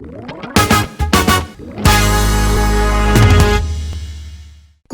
you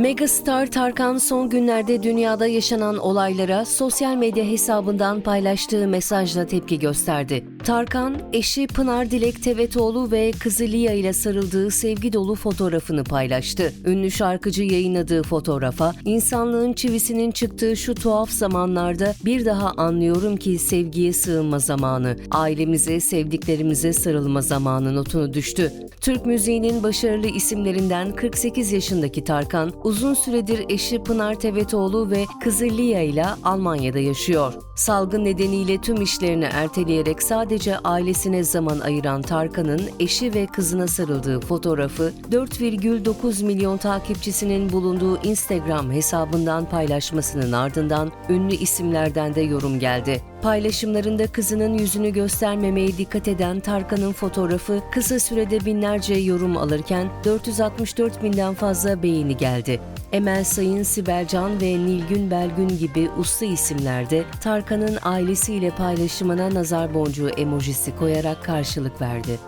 Megastar Tarkan son günlerde dünyada yaşanan olaylara sosyal medya hesabından paylaştığı mesajla tepki gösterdi. Tarkan, eşi Pınar Dilek Tevetoğlu ve kızı Lia ile sarıldığı sevgi dolu fotoğrafını paylaştı. Ünlü şarkıcı yayınladığı fotoğrafa, insanlığın çivisinin çıktığı şu tuhaf zamanlarda bir daha anlıyorum ki sevgiye sığınma zamanı, ailemize, sevdiklerimize sarılma zamanı notunu düştü. Türk müziğinin başarılı isimlerinden 48 yaşındaki Tarkan, uzun süredir eşi Pınar Tevetoğlu ve kızı Lia ile Almanya'da yaşıyor. Salgın nedeniyle tüm işlerini erteleyerek sadece ailesine zaman ayıran Tarkan'ın eşi ve kızına sarıldığı fotoğrafı 4,9 milyon takipçisinin bulunduğu Instagram hesabından paylaşmasının ardından ünlü isimlerden de yorum geldi. Paylaşımlarında kızının yüzünü göstermemeye dikkat eden Tarkan'ın fotoğrafı kısa sürede binlerce yorum alırken 464 binden fazla beğeni geldi. Emel Sayın, Sibel Can ve Nilgün Belgün gibi usta isimler de Tarkan'ın ailesiyle paylaşımına nazar boncuğu emojisi koyarak karşılık verdi.